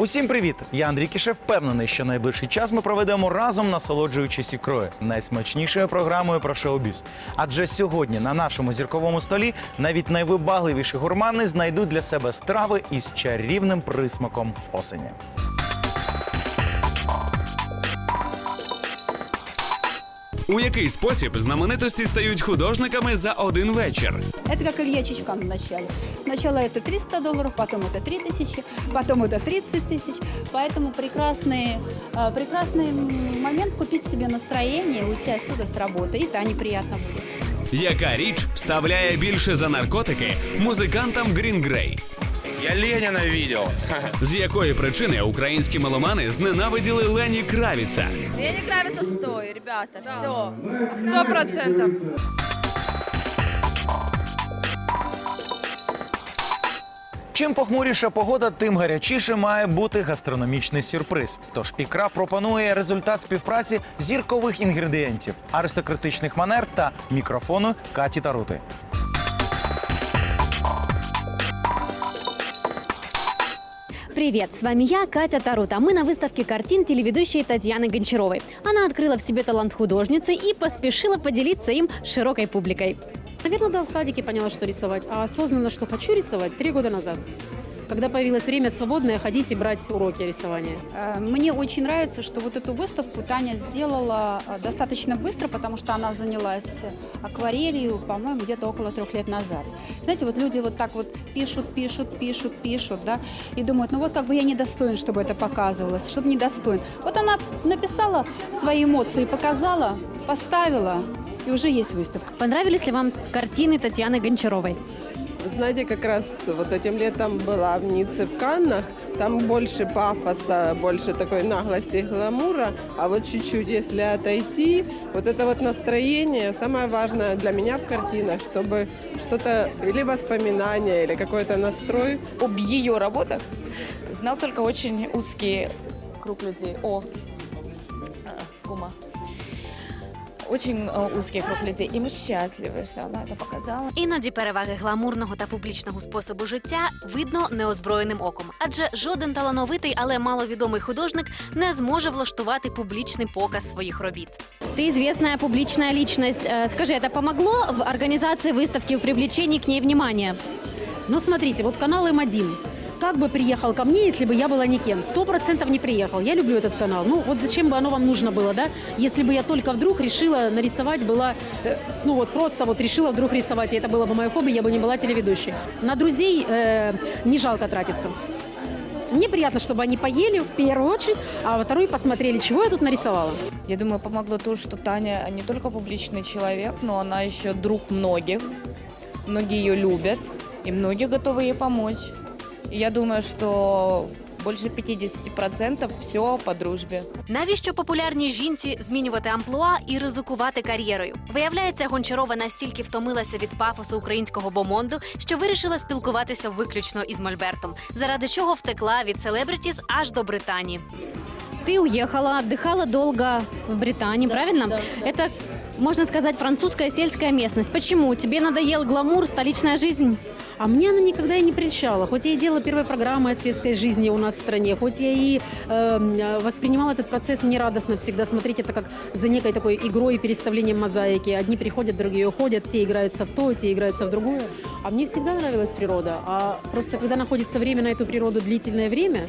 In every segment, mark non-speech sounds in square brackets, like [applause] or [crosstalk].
Усім привіт! Я Андрій Кішев. Впевнений, що найближчий час ми проведемо разом, насолоджуючись ікрою, найсмачнішою програмою про шоу-біз. Адже сьогодні на нашому зірковому столі навіть найвибагливіші гурмани знайдуть для себе страви із чарівним присмаком осені. У який спосіб знаменитості стають художниками за один вечір? Это как Илья Чичкан вначале. Сначала это 300 долларов, потом это 3000, потом это 30 тысяч. Поэтому прекрасный, э, прекрасный м, момент купить себе настроение, уйти отсюда с работы. И да, неприятно будет. Яка річ вставляє більше за наркотики музикантам Green Grey? Я Ленина видел. З якої причини українські меломани зненавиділи Лені Кравіца? Лени Кравица стой, ребята, все. Сто процентов. Чим похмуріша погода, тим гарячіше має бути гастрономічний сюрприз. Тож ікра пропонує результат співпраці зіркових інгредієнтів, аристократичних манер та мікрофону Каті Тарути. Привет, с вами я, Катя Тарута. Мы на выставке картин телеведущей Татьяны Гончаровой. Она открыла в себе талант художницы и поспешила поделиться им с широкой публикой. Наверное, да, в садике поняла, что рисовать. А осознанно, что хочу рисовать, три года назад. Когда появилось время свободное ходить и брать уроки рисования. Э, Мне очень нравится, что вот эту выставку Таня сделала э, достаточно быстро, потому что она занялась акварелью, по-моему, где-то около трех лет назад. Знаете, вот люди вот так вот пишут, пишут, пишут, пишут, да, и думают, ну вот как бы я недостоин, чтобы это показывалось, чтобы недостоин. Вот она написала свои эмоции, показала, поставила, и уже есть выставка. Понравились ли вам картины Татьяны Гончаровой? Знаете, как раз вот этим летом была в Ницце в Каннах. Там больше пафоса, больше такой наглости и гламура. А вот чуть-чуть, если отойти, вот это вот настроение, самое важное для меня в картинах, чтобы что-то, или воспоминания, или какой-то настрой об ее работах знал только очень узкий круг людей. О, а, гума. Очень э, узкий круг людей. И мы счастливы, что она это показала. Іноді переваги гламурного та публічного способу життя видно неозброєним оком, адже жоден талановитий, але маловідомий художник не зможе влаштувати публічний показ своїх робіт. Ты известная публичная личность. Э, Скажи, это помогло в организации выставки, в привлечении к ней внимания? Но смотрите, вот канал М1. Как бы приехал ко мне, если бы я была никем? Сто процентов не приехал. Я люблю этот канал. Ну вот зачем бы оно вам нужно было, да? Если бы я только вдруг решила нарисовать, была, э, ну вот просто вот решила вдруг рисовать, и это было бы мое хобби, я бы не была телеведущей. На друзей э, не жалко тратиться. Мне приятно, чтобы они поели в первую очередь, а во вторую посмотрели, чего я тут нарисовала. Я думаю, помогло то, что Таня не только публичный человек, но она еще друг многих. Многие ее любят, и многие готовы ей помочь. И я думаю, что больше 50% все по дружбе. Навіщо популярній жінці змінювати амплуа і ризикувати кар'єрою? Виявляється, Гончарова настільки втомилася від пафосу українського бомонду, що вирішила спілкуватися виключно із Мольбертом, заради чого втекла від селебритіс аж до Британії. Ты уехала, отдыхала долго в Британии, правильно? Это, можно сказать, французская сельская местность. Почему? Тебе надоел гламур, столичная жизнь? А мне она никогда и не прельщала. Хоть я и делала первой программы о светской жизни у нас в стране, хоть я и э, воспринимала этот процесс мне радостно всегда смотреть это как за некой такой игрой и переставлением мозаики. Одни приходят, другие уходят, те играются в то, те играются в другое. А мне всегда нравилась природа. А просто когда находится время на эту природу длительное время,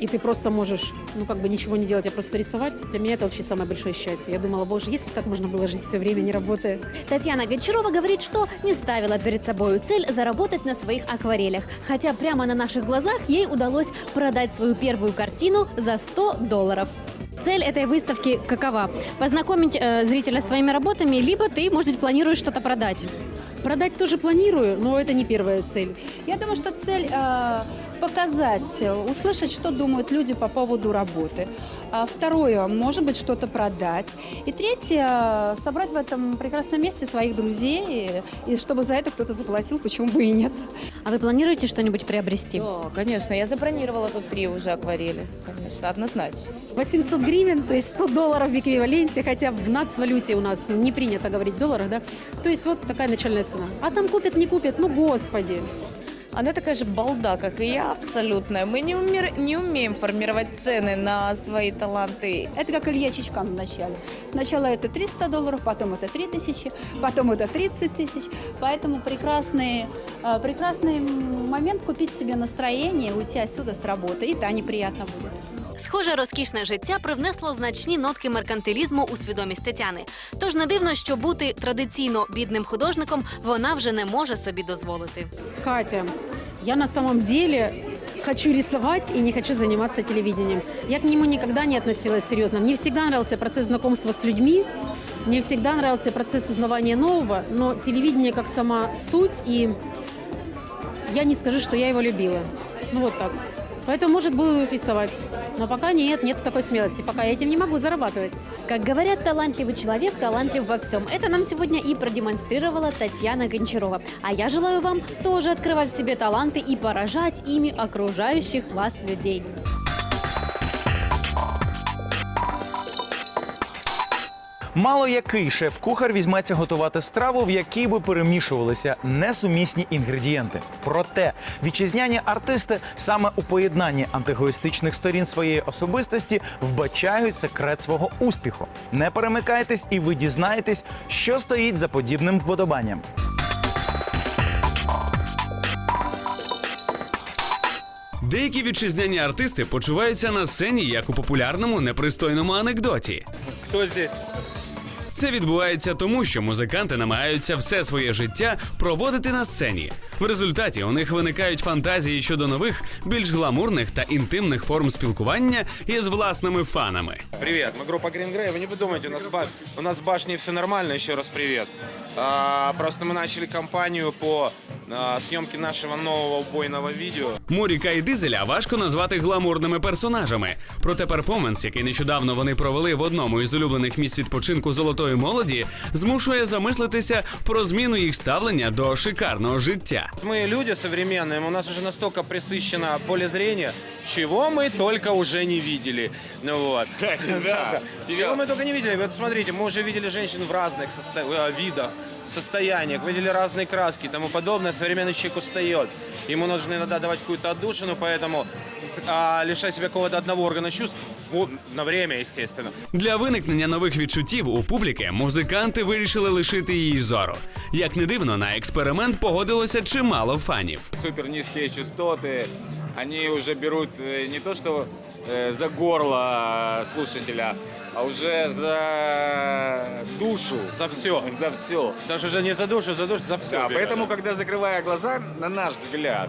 и ты просто можешь, ну, как бы ничего не делать, а просто рисовать, для меня это вообще самое большое счастье. Я думала, боже, если бы так можно было жить все время, не работая. Татьяна Гончарова говорит, что не ставила перед собой цель заработать на своих акварелях. Хотя прямо на наших глазах ей удалось продать свою первую картину за 100 долларов. Цель этой выставки какова? Познакомить э, зрителя с твоими работами, либо ты, может быть, планируешь что-то продать. Продать тоже планирую, но это не первая цель. Я думаю, что цель э, показать, э, услышать, что думают люди по поводу работы. А второе, может быть, что-то продать. И третье, э, собрать в этом прекрасном месте своих друзей, и, и чтобы за это кто-то заплатил, почему бы и нет. А вы планируете что-нибудь приобрести? Да, конечно, я забронировала тут три уже акварели. Конечно, однозначно. 800 гривен, то есть 100 долларов в эквиваленте, хотя в нацвалюте у нас не принято говорить в долларах, да? То есть вот такая начальная цена. А там купят, не купят, ну господи. Она такая же балда, как и я, абсолютная. Мы не, умер- не умеем формировать цены на свои таланты. Это как Илья Чичкан в начале. Сначала это 300 долларов, потом это 3000, потом это 30 тысяч. Поэтому прекрасный, э, прекрасный м, момент купить себе настроение, уйти отсюда с работы. И да, неприятно будет. Схоже, розкішне життя привнесло значні нотки меркантилізму у свідомість Тетяни. Тож не дивно, що бути традиційно бідним художником вона вже не може собі дозволити. Катя, я на самом деле хочу рисовать и не хочу заниматься телевидением. Я к нему никогда не относилась серьезно. Мне всегда нравился процесс знакомства с людьми, мне всегда нравился процесс узнавания нового, но телевидение как сама суть, и я не скажу, что я его любила. Ну вот так. Поэтому, может, буду рисовать. Но пока нет, нет такой смелости. Пока я этим не могу зарабатывать. Как говорят, талантливый человек талантлив во всем. Это нам сегодня и продемонстрировала Татьяна Гончарова. А я желаю вам тоже открывать в себе таланты и поражать ими окружающих вас людей. Мало який шеф-кухар візьметься готувати страву, в якій би перемішувалися несумісні інгредієнти. Проте вітчизняні артисти саме у поєднанні антигоїстичних сторін своєї особистості вбачають секрет свого успіху. Не перемикайтесь, і ви дізнаєтесь, що стоїть за подібним вподобанням. Деякі вітчизняні артисти почуваються на сцені як у популярному непристойному анекдоті. Кто здесь? Це відбувається тому, що музиканти намагаються все своє життя проводити на сцені. В результаті у них виникають фантазії щодо нових, більш гламурних та інтимних форм спілкування із власними фанами. Привет, мы группа Green Grey. Вы не подумайте, у нас, ба- у нас в башне все нормально, еще раз привет. А, просто мы начали кампанию по а, съемке нашего нового убойного видео. Муріка і Дизеля важко назвати гламурними персонажами. Проте перформанс, який нещодавно вони провели в одному із улюблених місць відпочинку золотої молоді, змушує замислитися про зміну їх ставлення до шикарного життя. Мы люди современные, у нас уже настолько присыщено поле зрения, чего мы только уже не видели. Ну вот. Кстати, [laughs] да. Чего мы только не видели. Вот смотрите, мы уже видели женщин в разных состо- э, видах, состояниях, видели разные краски и тому подобное. Современный человек устает. Ему нужно иногда давать какую-то отдушину, поэтому с- а, лишать себя какого-то одного органа чувств в- на время, естественно. Для виникнення нових відчуттів у публіки музиканти вирішили лишити її зору. Як не дивно, на експеримент погодилося чимало фанів. супер низькі частоты, они уже берут э, не то что э, за горло слушателя, а уже за душу, За все. за все. Даже уже не за душу, за душу, за все. Да, поэтому, когда закрывая глаза, на наш взгляд,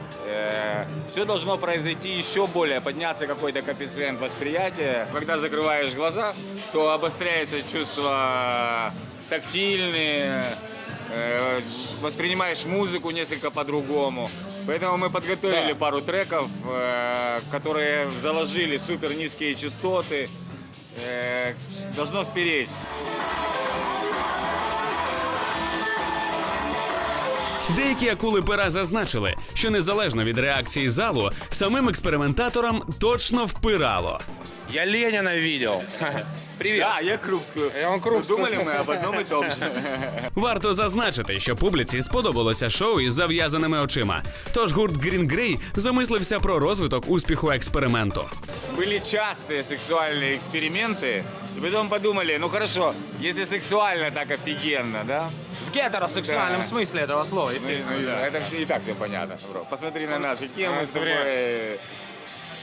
все должно произойти еще более, подняться какой-то коэффициент восприятия. Когда закрываешь глаза, то обостряется чувство тактильные, э, воспринимаешь музыку несколько по-другому. Поэтому мы подготовили пару треков, э, которые заложили супер низкие частоты. Э, должно впереть. Деякі акули пера зазначили, що незалежно від реакції залу, самим експериментаторам точно впирало. Я Ленина видел. [laughs] Привет. Да, я Крупскую. Я вам Крупскую. Думали мы об одном и том же. [laughs] Варто зазначити, що публіці сподобалося шоу із зав'язаними очима. Тож гурт Green Grey замислився про розвиток успіху експерименту. Были частые сексуальные эксперименты, и потом подумали, ну хорошо, если сексуально так офигенно, да? В гетеросексуальном Да. смысле этого слова, Ну, естественно. ну, да. Это все- и так все понятно, бро. Посмотри на нас, какие А, мы с тобой... смотри.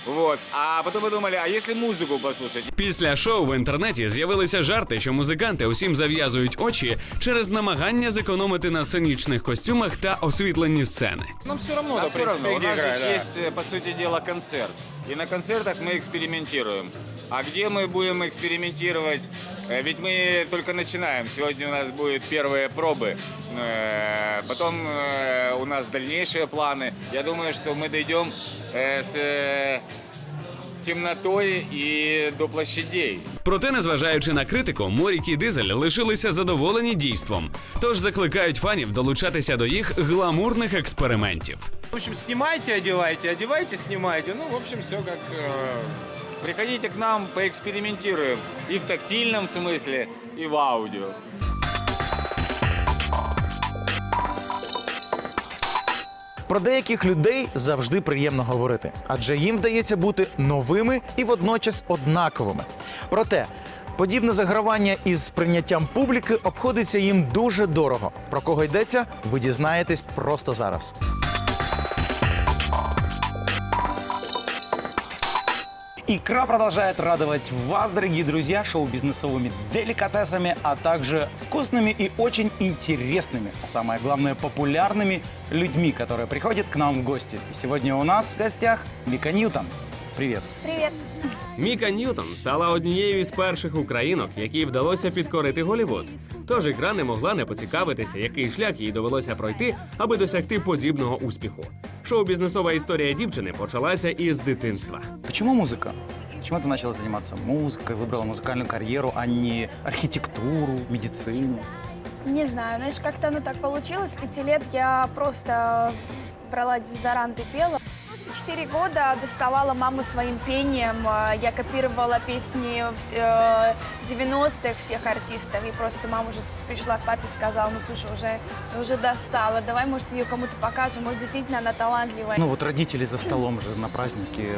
Вот. А потом подумали, а если музыку послушать? Після шоу в інтернеті з'явилися жарти, що музиканти усім зав'язують очі через намагання зекономити на сценічних костюмах та освітленні сцени. Нам все равно, А да, в все равно, принципе, у где нас играть, же да. есть, э, по сути дела, концерт. И на концертах мы экспериментируем. А где мы будем экспериментировать? Э, Ведь мы только начинаем. Сегодня у нас будут первые пробы. Э, Потом э, у нас дальнейшие планы. Я думаю, что мы дойдем э, с э, темнотой и до площадей. Проте, незважаючи на критику, Морік і Дизель лишилися задоволені дійством. Тож закликають фанів долучатися до їх гламурних експериментів. В общем, снимайте, одевайте, одевайте, снимайте. Ну, в общем, все как... э, Приходите к нам, поэкспериментируем. И в тактильном смысле, и в аудио. Про деяких людей завжди приємно говорити, адже їм вдається бути новими і водночас однаковими. Проте подібне загравання із сприйняттям публіки обходиться їм дуже дорого. Про кого йдеться, ви дізнаєтесь просто зараз. Икра продолжает радовать вас, дорогие друзья, шоу-бизнесовыми деликатесами, а также вкусными и очень интересными, а самое главное, популярными людьми, которые приходят к нам в гости. И сегодня у нас в гостях Вика Ньютон. Привет. Привет. Міка Ньютон стала однією із перших українок, якій вдалося підкорити Голівуд. Тож ікра не могла не поцікавитися, який шлях їй довелося пройти, аби досягти подібного успіху. Шоу-бізнесова історія дівчини почалася із дитинства. Почему музыка? Почему ты начала заниматься музыкой, выбрала музыкальную карьеру, а не архитектуру, медицину? Не знаю, знаешь, как-то оно так получилось. С пяти лет я просто брала дезодорант и пела. Четыре года доставала маму своим пением. Э, Я копировала песни э, 90-х всех артистов. И просто мама уже пришла к папе и сказала, ну слушай, уже, уже достала, давай, может, ее кому-то покажем, может, действительно она талантливая. Ну вот родители за столом же на празднике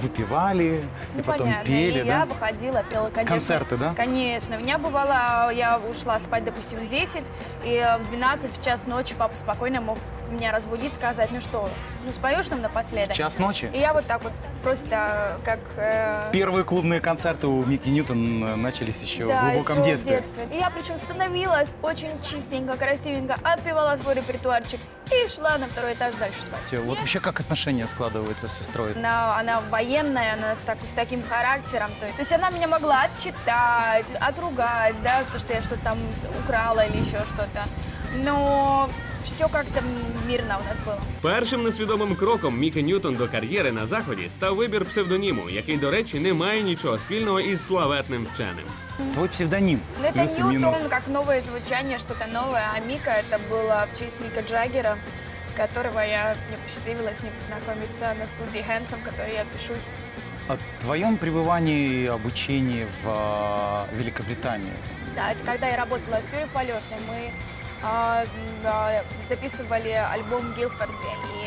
выпивали и Ну, потом понятно. пели, и да? я выходила, пела, конечно. Концерты, да? Конечно. У меня бывало, я ушла спать, допустим, в 10, и в 12, в час ночи папа спокойно мог меня разбудить, сказать, ну что, ну споешь нам напоследок? В час ночи? И я вот так вот просто как... э, Первые клубные концерты у Микки Ньютон э, начались еще да, в глубоком ещё в детстве. И я причем становилась очень чистенько, красивенько, отпевала свой репертуарчик и шла на второй этаж дальше спать. Вот вообще как отношения складываются с сестрой? Она, она военная, она с, так- с таким характером. То есть, то есть она меня могла отчитать, отругать, да, то, что я что-то там украла или еще что-то. Но все как-то мирно у нас было. Першим несвідомим кроком Міки Ньютон до кар'єри на заході став вибір псевдоніму, який, до речі, не має нічого спільного із славетним вченим. Твой псевдоним. Но это Плюс и Ньютон, минус. как новое звучание, что-то новое. А Мика это было в честь Мика Джаггера, которого я мне посчастливилось с ним познакомиться на студии Хэнсом, в которой я пишусь. О твоем пребывании и обучении в э, Великобритании. Да, это когда я работала с Юрием Фалесой, мы а, м, а, записывали альбом в Гилфорде. И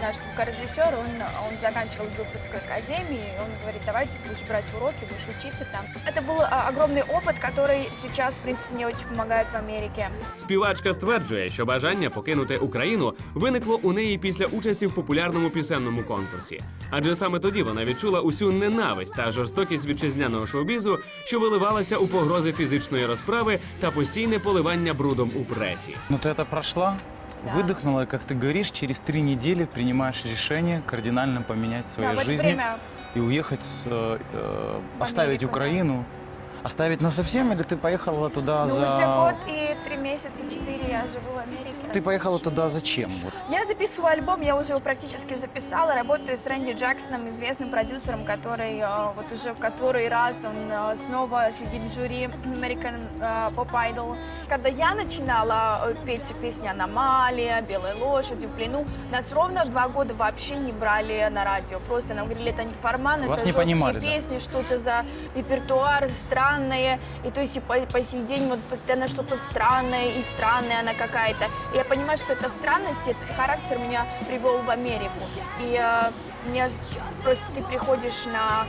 наш звукорежиссер, он, он заканчивал Гилфордскую академию, и он говорит, давай ты будешь брать уроки, будешь учиться там. Это был а, огромный опыт, который сейчас, в принципе, мне очень помогает в Америке. Співачка стверджує, що бажання покинути Україну виникло у неї після участі в популярному пісенному конкурсі. Адже саме тоді вона відчула усю ненависть та жорстокість вітчизняного шоу-бізу, що виливалася у погрози фізичної розправи та постійне поливання брудом у пресі. Но ты это прошла, Да. выдохнула, и, как ты говоришь, через три недели принимаешь решение кардинально поменять да, свою в это жизнь время и уехать, э, э, оставить Америку, да. Оставить на совсем или ты поехала туда ну, за... уже год и три месяца, четыре я живу в Америке. Ты поехала туда зачем? Вот. Я записываю альбом, я уже его практически записала. Работаю с Рэнди Джексоном, известным продюсером, который э, вот уже в который раз он э, снова сидит в жюри American э, Pop Idol. Когда я начинала петь песни «Аномалия», «Белой лошади», «В плену», нас ровно два года вообще не брали на радио. Просто нам говорили, это не формат, Вас это не понимали, да? песни, что-то за репертуар странное. И то есть и по, по сей день вот постоянно что-то странное и странная она какая-то. И я понимаю, что это странность, этот характер меня привел в Америку. И э, меня просто ты приходишь на,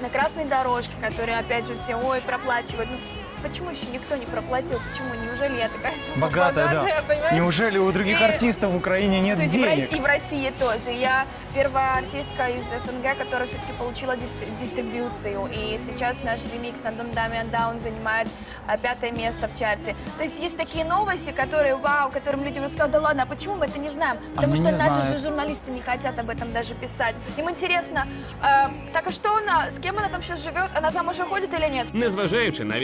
на красной дорожке, которые опять же все, ой, проплачивают. Ну, почему еще никто не проплатил? Почему? Неужели я такая самая Богатая, да. понимаешь? Неужели у других И- артистов в Украине нет То есть и в, денег? России, и в России тоже. Я первая артистка из СНГ, которая все-таки получила дис- дистрибьюцию. И сейчас наш ремикс на Дон Дамиан Даун занимает а, пятое место в чарте. То есть есть такие новости, которые, вау, которым людям рассказывают, да ладно, а почему мы это не знаем? Потому Они что наши знают. же журналисты не хотят об этом даже писать. Им интересно, э, так а что она, с кем она там сейчас живет? Она замуж выходит или нет? Незважаючи на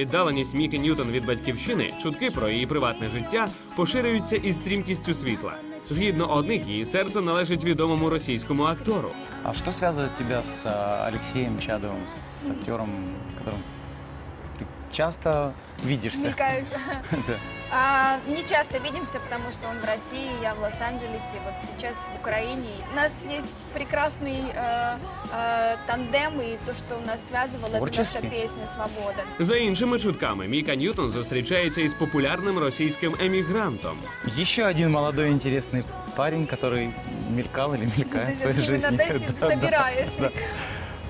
віддаленість Міки Ньютон від батьківщини, чутки про її приватне життя поширюються із стрімкістю світла. Згідно одних, її серце належить відомому російському актору. А что связывает тебя с э, Алексеем Чадовым, с актером, которым ты часто видишься? Мелькают. [laughs] Да. А, не часто видимся, потому что он в России, я в Лос-Анджелесе, вот сейчас в Украине. У нас есть прекрасный э, э, тандем, и то, что нас связывало, это наша Творческий. песня «Свобода». За іншими чутками, Міка Ньютон зустрічається із популярним російським емігрантом. Еще один молодой интересный парень, который мелькал или То мелькает в есть своей ты жизни. именно Десси [laughs] Да, да, собираешь. да.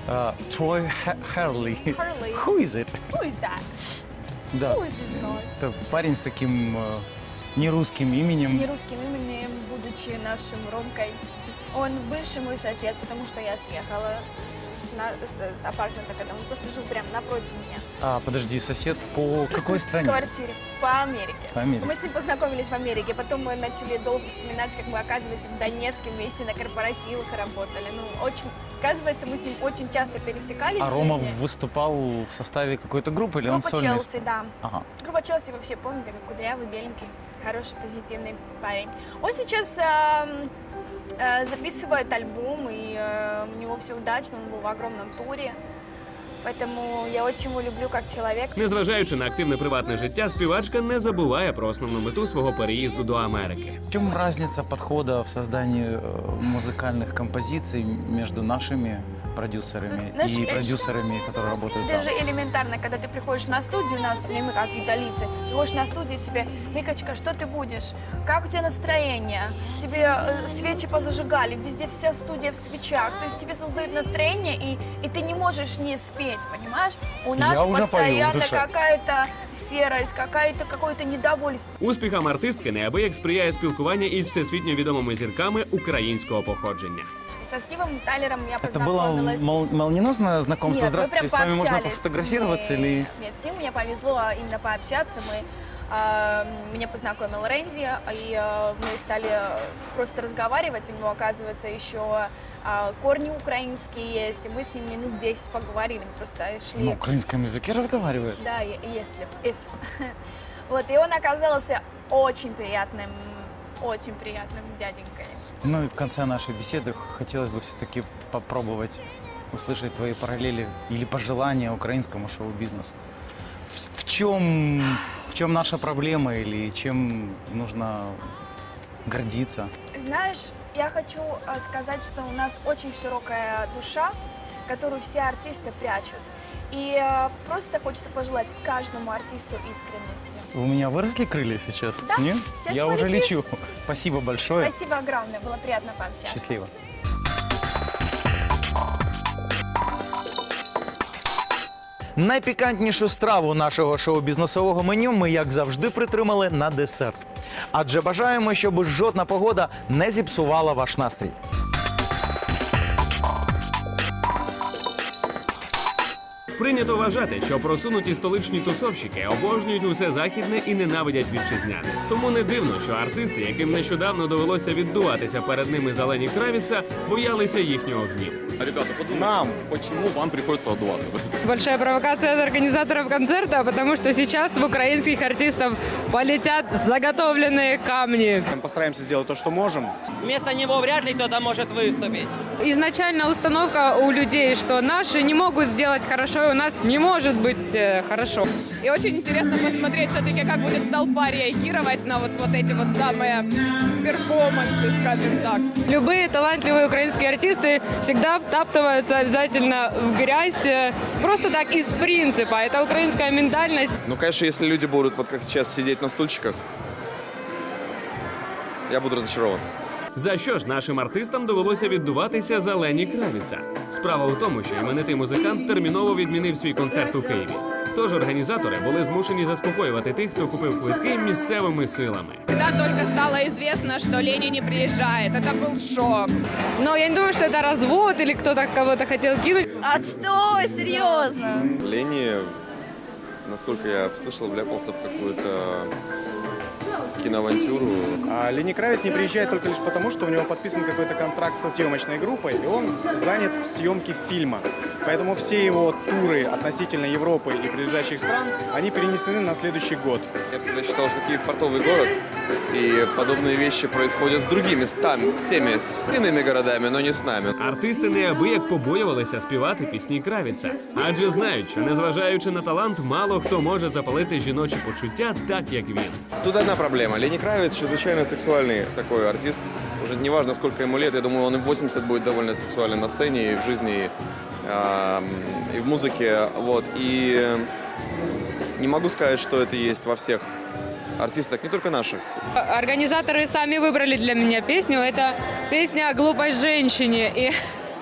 А, Трой Хе- Херли. Херли. Who is it? Who is that? Да, Who is this guy? это парень с таким э, нерусским именем. Не русским именем, будучи нашим Ромкой. Он бывший мой сосед, потому что я съехала с, с с- апартмента, когда он просто жил прямо напротив меня. А, подожди, сосед по какой [laughs] стране? квартире по Америке. По Америке. Мы с ним познакомились в Америке, потом мы начали долго вспоминать, как мы, оказывается, в Донецке вместе на корпоративах работали. Ну, очень, оказывается, мы с ним очень часто пересекались. А Рома выступал в составе какой-то группы или он Группа сольный? Челси, да. Ага. Группа Челси вообще, помните, как кудрявый, беленький, хороший, позитивный парень. Он сейчас эм, э, записывает альбом, и э, у него все удачно, он был в огромном туре. Поэтому я очень его люблю как человек. Незважаючи на активне приватне життя, співачка не забуває про основну мету свого переїзду до Америки. В чем разница подхода в создании э, музыкальных композиций между нашими продюсерами Ну, знаешь, и я продюсерами, которые работают Это же там? элементарно, когда ты приходишь на студию, у нас не мы как италийцы, приходишь на студию, тебе, Микочка, что ты будешь? Как у тебя настроение? Тебе э, свечи позажигали, везде вся студия в свечах, то есть тебе создают настроение, и, и ты не можешь не спеть, понимаешь? У нас Я уже пою в постоянно душе. какая-то серость, какая-то какое-то недовольство. Успіхам артистки неабияк сприяє спілкування із всесвітньо відомими зірками українського походження. Со Стивом Тайлером я Это было познакомилась. мол- молниенозное знакомство? Нет, мы Здравствуйте, прям с вами можно пообщались. пофотографироваться Мы- или... Нет, с ним мне повезло именно пообщаться. Мы, а, меня познакомил Рэнди, и а, мы стали просто разговаривать. У него, оказывается, еще а, корни украинские есть. И мы с ним минут 10 поговорили. Мы просто шли... На украинском языке разговаривает? Да, е- если. If. [laughs] Вот, и он оказался очень приятным, очень приятным дяденькой. Ну и в конце нашей беседы хотелось бы все-таки попробовать услышать твои параллели или пожелания украинскому шоу-бизнесу. В, в чем, в чем наша проблема или чем нужно гордиться? Знаешь, я хочу э, сказать, что у нас очень широкая душа, которую все артисты прячут. И э, просто хочется пожелать каждому артисту искренности. У меня выросли крылья сейчас? Да, Нет? сейчас Я уже полетишь. лечу. [laughs] Спасибо большое. Спасибо огромное, было приятно пообщаться. Счастливо. Найпікантнішу страву нашого шоу-бізнесового меню ми, як завжди, притримали на десерт. Адже бажаємо, щоб жодна погода не зіпсувала ваш настрій. Прийнято вважати, що просунуті столичні тусовщики обожнюють усе західне і ненавидять вітчизняне. Тому не дивно, що артисти, яким нещодавно довелося віддуватися перед ними за Лені Кравіца, боялися їхнього гніву. Ребята, нам, почему вам приходится отдуваться? [laughs] Большая провокация от организаторов концерта, потому что сейчас в украинских артистов полетят заготовленные камни. Постараемся сделать то, что можем. Вместо него вряд ли кто-то может выступить. Изначально установка у людей, что наши не могут сделать хорошо, у нас не может быть э, хорошо. И очень интересно посмотреть все-таки, как будет толпа реагировать на вот, вот эти вот самые перформансы, скажем так. Любые талантливые украинские артисты всегда втаптываются обязательно в грязь, э, просто так из принципа. Это украинская ментальность. Ну, конечно, если люди будут вот как сейчас сидеть на стульчиках, я буду разочарован. За що ж нашим артистам довелося віддуватися за Лені Кравіца? Справа у тому, що іменитий музикант терміново відмінив свій концерт у Києві. Тож організатори були змушені заспокоювати тих, хто купив квитки місцевими силами. Когда только стало известно, что Лени не приезжает, это был шок. Но я не думаю, что это развод или кто-то кого-то хотел кинуть. Отстой, серьезно! Лени, насколько я слышал, вляпался в какую-то киноавантюру. А Лени Кравец не приезжает только лишь потому, что у него подписан какой-то контракт со съемочной группой, и он занят в съемке фильма. Поэтому все его туры относительно Европы и прилежащих стран, они перенесены на следующий год. Я всегда считал, что Киев фартовый город, и подобные вещи происходят с другими, с, там, с теми, с иными городами, но не с нами. Артисти неабияк побоювалися співати пісні Кравіца, адже знають, що незважаючи на талант, мало хто може запалити жіночі почуття так, як він. Тут одна проблема. Лени Кравец чрезвычайно сексуальный такой артист. Уже неважно, сколько ему лет, я думаю, он и в 80 будет довольно сексуален на сцене, и в жизни, и, а, и в музыке. Вот. И э, не могу сказать, что это есть во всех артистах, не только наших. Организаторы сами выбрали для меня песню. Это песня о глупой женщине. И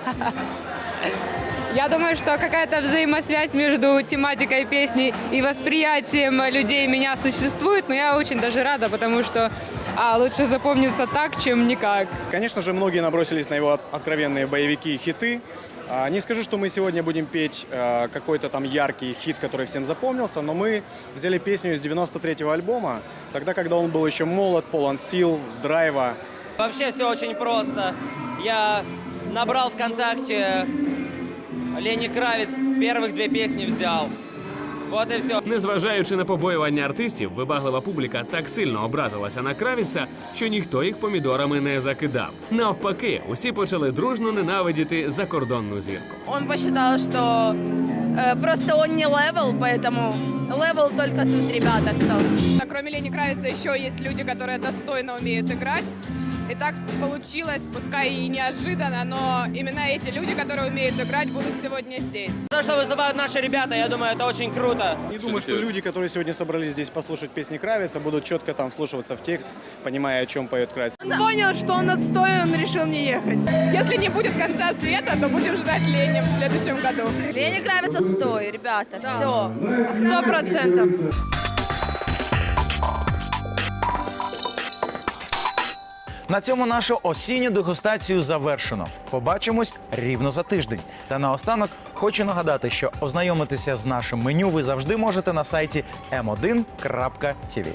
[laughs] я думаю, что какая-то взаимосвязь между тематикой песни и восприятием людей меня существует. Но я очень даже рада, потому что а, лучше запомниться так, чем никак. Конечно же, многие набросились на его от- откровенные боевики и хиты. А, Не скажу, что мы сегодня будем петь э, какой-то там яркий хит, который всем запомнился, но мы взяли песню из 93-го альбома, тогда, когда он был еще молод, полон сил, драйва. Вообще все очень просто. Я набрал ВКонтакте Лени Кравец, первых две песни взял. Вот и все. Незважаючи на побоювання артистів, вибаглива публіка так сильно образилася на Кравіца, що ніхто їх помідорами не закидав. Навпаки, усі почали дружно ненавидіти закордонну зірку. Он посчитал, что э, просто он не левел, поэтому левел только тут ребята все. Кроме Лени Кравица еще есть люди, которые достойно умеют играть. И так получилось, пускай и неожиданно, но именно эти люди, которые умеют играть, будут сегодня здесь. То, что выступают наши ребята, я думаю, это очень круто. Не думаю, что люди, которые сегодня собрались здесь послушать песни Кравица, будут четко там вслушиваться в текст, понимая, о чем поет Кравец. Понял, что он отстой, он решил не ехать. Если не будет конца света, то будем ждать Лени в следующем году. Лене нравится стой, ребята, все. Сто процентов. На цьому нашу осінню дегустацію завершено. Побачимось рівно за тиждень. Та наостанок хочу нагадати, що ознайомитися з нашим меню ви завжди можете на сайті m1.tv.